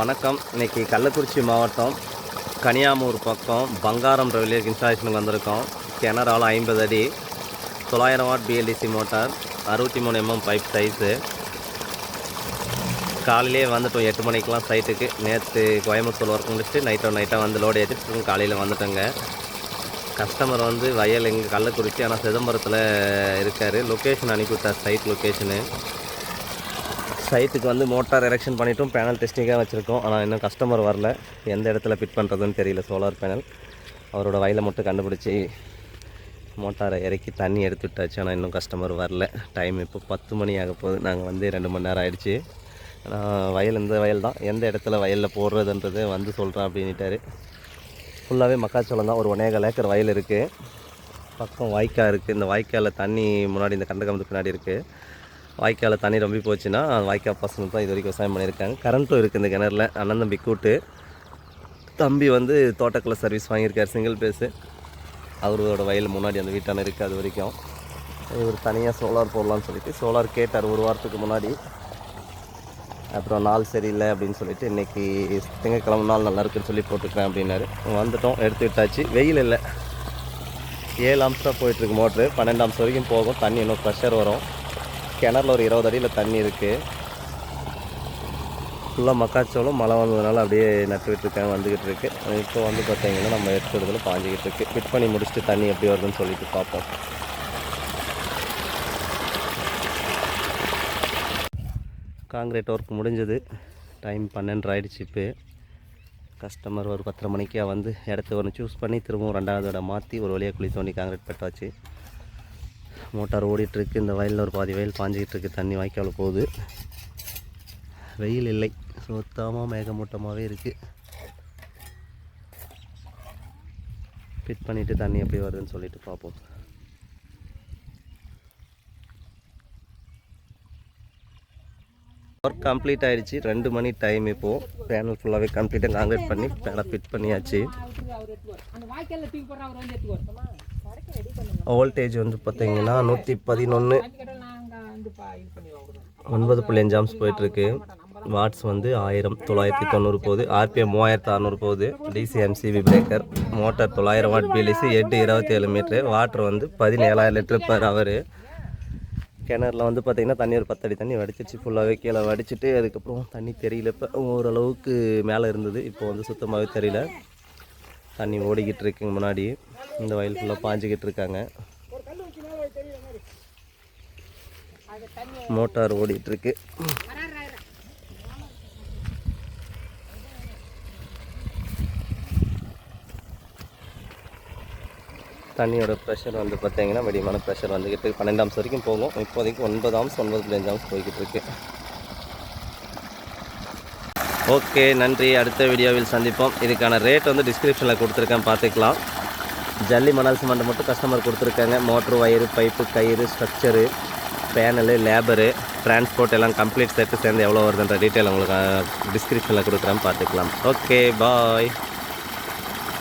வணக்கம். இன்றைக்கி கள்ளக்குறிச்சி மாவட்டம் கனியாமூர் பக்கம் பங்காரம் ரவிலியர் இன்ஸ்டாலேஷனுக்கு வந்திருக்கோம். கிணறால் ஐம்பது அடி தொள்ளாயிரம் வாட் பிஎல்டிசி மோட்டார் அறுபத்தி மூணு எம்எம் பைப் சைஸு காலையிலே வந்துட்டோம் எட்டு மணிக்கெலாம் சைட்டுக்கு நேற்று கோயம்புத்தூர் ஒர்க் முடிச்சுட்டு நைட்டோ நைட்டாக வந்து லோடு ஏற்றிட்டு காலையில் வந்துட்டோங்க. கஸ்டமர் வந்து வயல் எங்கள் கள்ளக்குறிச்சி ஆனால் சிதம்பரத்தில் இருக்கார். லொக்கேஷன் அனுப்பிவிட்டார் சைட் லொக்கேஷனு சைட்டுக்கு வந்து மோட்டார் எரெக்ஷன் பண்ணிவிட்டும் பேனல் டெஸ்டிங்காக வச்சுருக்கோம். ஆனால் இன்னும் கஸ்டமர் வரல. எந்த இடத்துல ஃபிட் பண்ணுறதுன்னு தெரியல. Solar panel. அவரோட வயலை மட்டும் கண்டுபிடிச்சி மோட்டாரை இறக்கி தண்ணி எடுத்து விட்டாச்சு. ஆனால் இன்னும் கஸ்டமர் வரல. டைம் இப்போ பத்து மணி ஆக போகுது. நாங்கள் வந்து ரெண்டு மணி நேரம் ஆகிடுச்சு ஆனால் வயல் இந்த வயல் தான். எந்த இடத்துல வயலில் போடுறதுன்றது வந்து சொல்கிறேன் அப்படின்ட்டாரு ஃபுல்லாகவே மக்காச்சோளம் தான். ஒரு ஒன்னேகால் ஏக்கர் வயல் இருக்குது பக்கம் வாய்க்கால் இருக்குது இந்த வாய்க்காலில் தண்ணி முன்னாடி இந்த கண்டகம்பத்து பின்னாடி இருக்குது வாய்க்காலில் தண்ணி ரொம்ப போச்சுன்னா வாய்க்கால் பசங்க தான் இது வரைக்கும் விவசாயம் பண்ணியிருக்காங்க. கரண்ட்டும் இருக்குது இந்த கிணறுல. அண்ணன் தம்பி கூட்டு. தம்பி வந்து தோட்டக்கலை சர்வீஸ் வாங்கியிருக்கார் சிங்கிள் பேஸு அவரோட வயல் முன்னாடி அந்த வீட்டான இருக்குது அது வரைக்கும். இவர் தனியாக சோலார் போடலான்னு சொல்லிட்டு சோலார் கேட்டார் ஒரு வாரத்துக்கு முன்னாடி. அப்புறம் நாள் சரியில்லை அப்படின்னு சொல்லிட்டு இன்றைக்கி திங்கக்கிழமை நாள் நல்லா இருக்குன்னு சொல்லி போட்டுக்கிறேன் அப்படின்னாரு. வந்துட்டோம் எடுத்து விட்டாச்சு. வெயில் இல்லை. ஏழு அம்சம் போயிட்டுருக்கு மோட்ரு பன்னெண்டு அம்சம் வரைக்கும் போகும். தண்ணி இன்னும் ப்ரெஷர் வரும். கிணறுல ஒரு இருபது அடியில் தண்ணி இருக்குது ஃபுல்லாக மக்காச்சோளம் மழை வந்ததுனால அப்படியே நட்டு விட்டுருக்காங்க வந்துக்கிட்டு இருக்கு. இப்போ வந்து பார்த்தீங்கன்னா நம்ம எடுக்கிறதுல பாஞ்சிக்கிட்டு இருக்கு. ஃபிட் பண்ணி முடிச்சுட்டு தண்ணி எப்படி வருதுன்னு சொல்லிட்டு பார்ப்போம். காங்கிரீட் ஒர்க் முடிஞ்சது. டைம் பன்னெண்டு ஆகிடுச்சு இப்போ. கஸ்டமர் ஒரு பத்தரை மணிக்கே வந்து இடத்த ஒன்று சூஸ் பண்ணி திரும்பவும் ரெண்டாவது இடம் மாற்றி ஒரு வழியாக குழி தோண்டி காங்கிரீட் பெட்டாச்சு. மோட்டார் ஓடிட்டுருக்கு. இந்த வயலில் ஒரு பாதி வயல் பாஞ்சிக்கிட்டு இருக்கு தண்ணி வாய்க்கால் போகுது. வெயில் இல்லை. சுத்தமாக மேகமூட்டமாகவே இருக்குது ஃபிட் பண்ணிவிட்டு தண்ணி எப்படி வருதுன்னு சொல்லிட்டு பார்ப்போம். ஒர்க் கம்ப்ளீட் ஆகிடுச்சி ரெண்டு மணி டைம் இப்போது பேனல் ஃபுல்லாகவே கம்ப்ளீட்டாக காங்கிரீட் பண்ணி பேனல் ஃபிட் பண்ணியாச்சு. வோல்டேஜ் வந்து பார்த்தீங்கன்னா நூற்றி பதினொன்று ஒன்பது புள்ளி அஞ்சு ஆம்ஸ் போயிட்டுருக்கு. வாட்ஸ் வந்து ஆயிரம் தொள்ளாயிரத்தி தொண்ணூறு போகுது. ஆர்பிஎம் மூவாயிரத்து அறநூறு போகுது. டிசிஎம்சிபி பிரேக்கர் மோட்டார் தொள்ளாயிரம் வாட் பிஎல்சி எட்டு இருபத்தி ஏழு மீட்ரு வாட்ரு வந்து பதினேழாயிரம் லிட்டர் பர் ஹவர் கிணறுல வந்து பார்த்திங்கன்னா தண்ணி ஒரு பத்தடி தண்ணி வடிச்சிச்சு ஃபுல்லாகவே கீழே வடிச்சிட்டு அதுக்கப்புறம் தண்ணி தெரியல. இப்போ ஓரளவுக்கு மேலே இருந்தது. இப்போ வந்து சுத்தமாகவே தெரியல. தண்ணி ஓடிக்கிட்டு இருக்குங்க முன்னாடி. இந்த வயல் ஃபுல்லாக பாஞ்சிக்கிட்டு இருக்காங்க. மோட்டார் ஓடிட்டுருக்கு தண்ணியோட ப்ரெஷர் வந்து பார்த்தீங்கன்னா வெடிமான ப்ரெஷர் வந்துக்கிட்டு இருக்கு. பன்னெண்டு வரைக்கும் போகும். இப்போதைக்கு ஒன்பது ஒன்பது புள்ளி அஞ்சு போய்கிட்டு இருக்கு. ஓகே நன்றி. அடுத்த வீடியோவில் சந்திப்போம். இதுக்கான ரேட் வந்து டிஸ்கிரிப்ஷனில் கொடுத்துருக்கேன். பார்த்துக்கலாம். ஜல்லி மணல் சிமெண்ட் மட்டும் கஸ்டமர் கொடுத்துருக்காங்க. மோட்ரு ஒயரு பைப்பு கயிறு ஸ்ட்ரக்சரு பேனலு லேபரு டிரான்ஸ்போர்ட் எல்லாம் கம்ப்ளீட் செட்டு சேர்ந்து எவ்வளோ வருதுன்ற டீட்டெயில் உங்களுக்கு டிஸ்கிரிப்ஷனில் கொடுக்குறேன். பார்த்துக்கலாம். Okay bye